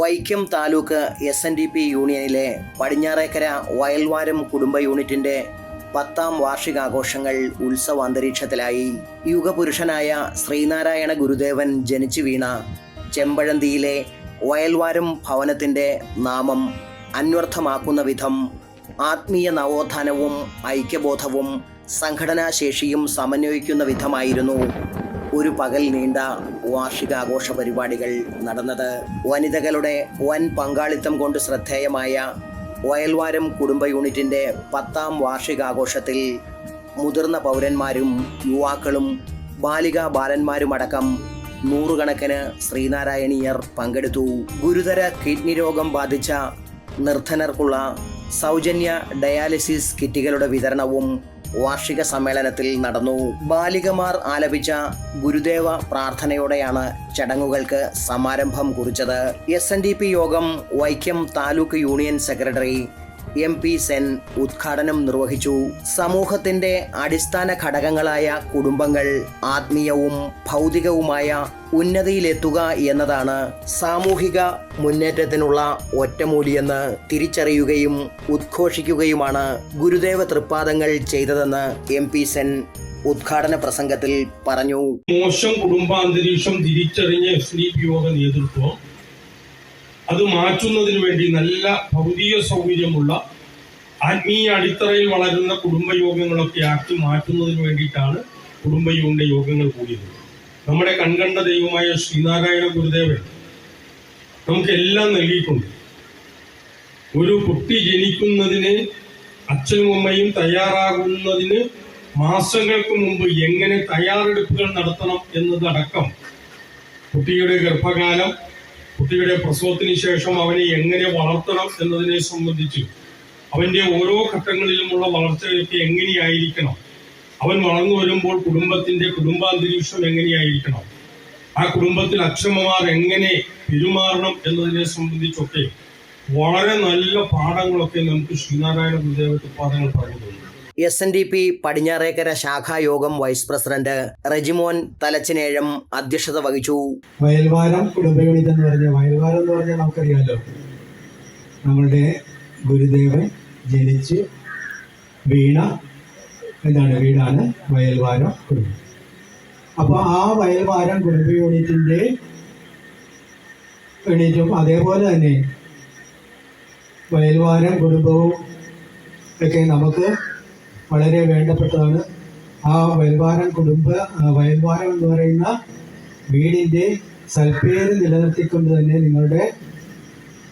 Vaikom taluk S N D P യൂണിയനിലെ പടിഞ്ഞാറേക്കര വയൽവാരം കുടുംബ യൂണിറ്റിന്റെ പത്താം വാർഷികാഘോഷങ്ങൾ ഉത്സവാന്തരീക്ഷത്തിലായി. യുഗപുരുഷനായ ശ്രീനാരായണ ഗുരുദേവൻ ജനിച്ചു വീണ ചെമ്പഴന്തിയിലെ വയൽവാരം ഭവനത്തിന്റെ നാമം അന്വർത്ഥമാക്കുന്ന വിധം ആത്മീയ നവോത്ഥാനവും ഐക്യബോധവും സംഘടനാശേഷിയും സമന്വയിക്കുന്ന വിധമായിരുന്നു. ഒരു പകൽ നീണ്ട വാർഷികാഘോഷ പരിപാടികൾ നടന്നത്. വനിതകളുടെ വൻ പങ്കാളിത്തം കൊണ്ട് ശ്രദ്ധേയമായ വയൽവാരം കുടുംബ യൂണിറ്റിന്റെ പത്താം വാർഷികാഘോഷത്തിൽ മുതിർന്ന പൗരന്മാരും യുവാക്കളും ബാലികാ ബാലന്മാരുമടക്കം നൂറുകണക്കിന് ശ്രീനാരായണീയർ പങ്കെടുത്തു. ഗുരുതര കിഡ്നി രോഗം ബാധിച്ച നിർധനർക്കുള്ള സൗജന്യ ഡയാലിസിസ് കിറ്റുകളുടെ വിതരണവും വാർഷിക സമ്മേളനത്തിൽ നടന്നു. ബാലികമാർ ആലപിച്ച ഗുരുദേവ പ്രാർത്ഥനയോടെയാണ് ചടങ്ങുകൾക്ക് സമാരംഭം കുറിച്ചത്. എസ് യോഗം Vaikom taluk union secretary M P Sen ഉദ്ഘാടനം നിർവഹിച്ചു. സമൂഹത്തിന്റെ അടിസ്ഥാന ഘടകങ്ങളായ കുടുംബങ്ങൾ ആത്മീയവും ഭൗതികവുമായ ഉന്നതിയിലെത്തുക എന്നതാണ് സാമൂഹിക മുന്നേറ്റത്തിനുള്ള ഒറ്റമൂലിയെന്ന് തിരിച്ചറിയുകയും ഉദ്ഘോഷിക്കുകയുമാണ് ഗുരുദേവ തൃപ്പാദങ്ങൾ ചെയ്തതെന്ന് എം പി സെൻ ഉദ്ഘാടന പ്രസംഗത്തിൽ പറഞ്ഞു. മോശം കുടുംബാന്തരീക്ഷം തിരിച്ചറിഞ്ഞ എസ് ഡി പി യോഗ നേതൃത്വം അത് മാറ്റുന്നതിന് വേണ്ടി നല്ല ഭൗതിക സൗകര്യമുള്ള ആത്മീയ അടിത്തറയിൽ വളരുന്ന കുടുംബയോഗങ്ങളൊക്കെ ആക്കി മാറ്റുന്നതിന് വേണ്ടിയിട്ടാണ് കുടുംബയോഗിന്റെ യോഗങ്ങൾ കൂടിയത്. നമ്മുടെ കൺകണ്ട ദൈവമായ ശ്രീനാരായണ ഗുരുദേവൻ നമുക്കെല്ലാം നൽകിയിട്ടുണ്ട്. ഒരു കുട്ടി ജനിക്കുന്നതിന് അച്ഛനും അമ്മയും തയ്യാറാകുന്നതിന് മാസങ്ങൾക്ക് മുമ്പ് എങ്ങനെ തയ്യാറെടുപ്പുകൾ നടത്തണം എന്നതടക്കം കുട്ടിയുടെ ഗർഭകാലം കുട്ടിയുടെ പ്രസവത്തിന് ശേഷം അവനെ എങ്ങനെ വളർത്തണം എന്നതിനെ സംബന്ധിച്ച് അവന്റെ ഓരോ ഘട്ടങ്ങളിലുമുള്ള വളർച്ചയൊക്കെ എങ്ങനെയായിരിക്കണം? അവൻ വളർന്നു വരുമ്പോൾ കുടുംബത്തിന്റെ കുടുംബാന്തരീക്ഷം എങ്ങനെയായിരിക്കണം? ആ കുടുംബത്തിൽ അച്ഛമ്മമാർ എങ്ങനെ പെരുമാറണം എന്നതിനെ സംബന്ധിച്ചൊക്കെ വളരെ നല്ല പാഠങ്ങളൊക്കെ നമുക്ക് ശ്രീനാരായണ ഗുരുദേവ പാഠങ്ങൾ പറഞ്ഞു S N D P Padinjarekkara ശാഖായോഗം vice president Rejimon Thalachinezham അധ്യക്ഷത വഹിച്ചു. വയൽവാരം കുടുംബ എന്ന് പറഞ്ഞ വയൽവാരം എന്ന് പറഞ്ഞാൽ നമുക്കറിയാലോ. നമ്മളുടെ ഗുരുദേവൻ ജനിച്ച് വീണ എന്താണ്? വീടാണ് വയൽവാരം കുടുംബം അപ്പോൾ ആ വയൽവാരം കുടുംബ യൂണിറ്റിന്റെ യൂണിറ്റും അതേപോലെ തന്നെ വയൽവാരം കുടുംബവും ഒക്കെ നമുക്ക് വളരെ വേണ്ടപ്പെട്ടതാണ്. ആ വയൽവാരം കുടുംബ വയൽവാരം എന്ന് പറയുന്ന വീടിന്റെ സൽപ്പേര് നിലനിർത്തിക്കൊണ്ട് തന്നെ നിങ്ങളുടെ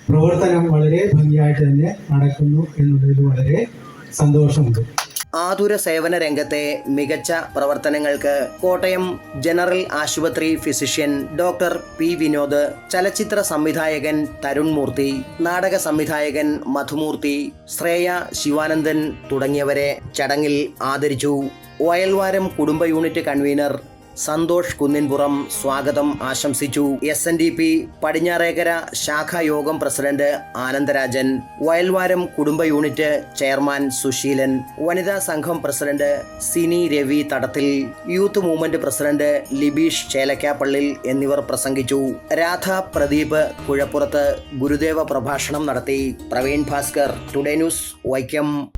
പ്രവർത്തനം വളരെ ഭംഗിയായിട്ട് തന്നെ നടക്കുന്നു എന്നുള്ളതിൽ വളരെ സന്തോഷമുണ്ട്. ആതുര സേവന രംഗത്തെ മികച്ച പ്രവർത്തനങ്ങൾക്ക് കോട്ടയം ജനറൽ ആശുപത്രി ഫിസിഷ്യൻ ഡോക്ടർ പി വിനോദ് ചലച്ചിത്ര സംവിധായകൻ തരുൺ മൂർത്തി നാടക സംവിധായകൻ മധുമൂർത്തി ശ്രേയ ശിവാനന്ദൻ തുടങ്ങിയവരെ ചടങ്ങിൽ ആദരിച്ചു. വയൽവാരം കുടുംബ യൂണിറ്റ് കൺവീനർ സന്തോഷ് കുന്നിൻപുറം സ്വാഗതം ആശംസിച്ചു. S N D P Padinjarekkara ശാഖാ യോഗം പ്രസിഡന്റ് ആനന്ദരാജൻ. വയൽവാരം കുടുംബ യൂണിറ്റ് ചെയർമാൻ സുശീലൻ. വനിതാ സംഘം president Sini Ravi Thadathil. Youth movement president Libeesh Chelakkappallil എന്നിവർ പ്രസംഗിച്ചു. രാധ പ്രദീപ് കുഴപ്പുറത്ത് ഗുരുദേവ പ്രഭാഷണം നടത്തി. Praveen Bhaskar today news Vaikom.